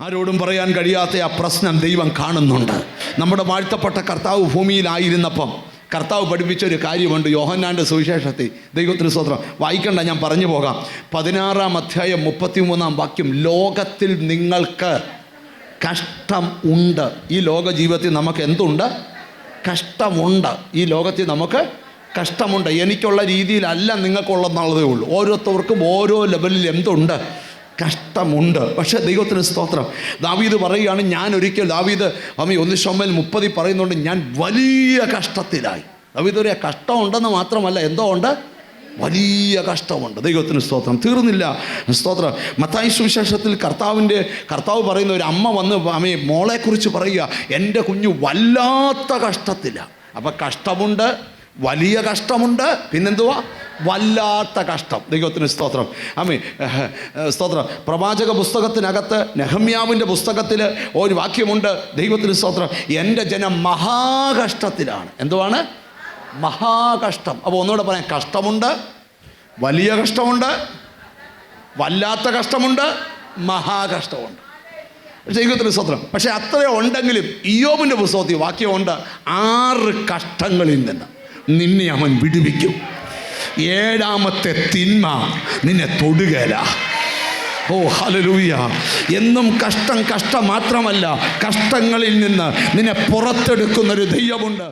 ആരോടും പറയാൻ കഴിയാത്ത ആ പ്രശ്നം ദൈവം കാണുന്നുണ്ട്. നമ്മുടെ വാഴ്ത്തപ്പെട്ട കർത്താവ് ഭൂമിയിലായിരുന്നപ്പം കർത്താവ് പഠിപ്പിച്ച ഒരു കാര്യമുണ്ട്. യോഹന്നാന്റെ സുവിശേഷത്തിൽ ദൈവത്തിന് സ്വത്രം വായിക്കണ്ട ഞാൻ പറഞ്ഞു പോകാം. പതിനാറാം അധ്യായം മുപ്പത്തിമൂന്നാം വാക്യം. ലോകത്തിൽ നിങ്ങൾക്ക് കഷ്ടം ഉണ്ട്. ഈ ലോക ജീവിതത്തിൽ നമുക്ക് എന്തുണ്ട്? കഷ്ടമുണ്ട്. ഈ ലോകത്തിൽ നമുക്ക് കഷ്ടമുണ്ട്. എനിക്കുള്ള രീതിയിലല്ല നിങ്ങൾക്കുള്ളതെന്നുള്ളതേ ഉള്ളൂ. ഓരോരുത്തർക്കും ഓരോ ലെവലിൽ എന്തുണ്ട്? കഷ്ടമുണ്ട്. പക്ഷേ ദൈവത്തിന് സ്തോത്രം. ദാവീദ് പറയുകയാണ് ഞാൻ ഒരിക്കൽ ദാവീദ് അമ്മ ഒന്ന് ഷൊമ്മൽ മുപ്പതി പറയുന്നുണ്ട് ഞാൻ വലിയ കഷ്ടത്തിലായി. ദാവീദ് ഒരു കഷ്ടമുണ്ടെന്ന് മാത്രമല്ല എന്തോ ഉണ്ട്? വലിയ കഷ്ടമുണ്ട്. ദൈവത്തിന് സ്തോത്രം. തീർന്നില്ല. സ്തോത്രം. മത്തായി സുവിശേഷത്തിൽ കർത്താവിന്റെ കർത്താവ് പറയുന്ന ഒരു അമ്മ വന്ന് അമ്മയെ മോളെക്കുറിച്ച് പറയുക എന്റെ കുഞ്ഞു വല്ലാത്ത കഷ്ടത്തില്ല അപ്പം കഷ്ടമുണ്ട് വലിയ കഷ്ടമുണ്ട് പിന്നെന്തുവാ? വല്ലാത്ത കഷ്ടം. ദൈവത്തിന് സ്തോത്രം. അമ്മേ സ്തോത്രം. പ്രവാചക പുസ്തകത്തിനകത്ത് നെഹമ്യാവിന്റെ പുസ്തകത്തിൽ ഒരു വാക്യമുണ്ട്. ദൈവത്തിന് സ്തോത്രം. എന്റെ ജനം മഹാകഷ്ടത്തിലാണ്. എന്തുവാണ്? മഹാകഷ്ടം. അപ്പോൾ ഒന്നുകൂടെ പറയാം. കഷ്ടമുണ്ട് വലിയ കഷ്ടമുണ്ട് വല്ലാത്ത കഷ്ടമുണ്ട് മഹാകഷ്ടമുണ്ട്. ദൈവത്തിന് സ്വത്രം പക്ഷെ അത്രയോ ഉണ്ടെങ്കിലും ഇയോബിന്റെ പുസ്തകത്തിൽ വാക്യമുണ്ട് ആറ് കഷ്ടങ്ങളിൽ നിന്ന് നിന്നെ അവൻ വിടുവിക്കും. ഏഴാമത്തെ തിന്മ നിന്നെ തൊടുകയില്ല ഓ ഹലലൂയ എന്നും കഷ്ടം കഷ്ടം മാത്രമല്ല കഷ്ടങ്ങളിൽ നിന്ന് നിന്നെ പുറത്തെടുക്കുന്നൊരു ദൈവമുണ്ട്.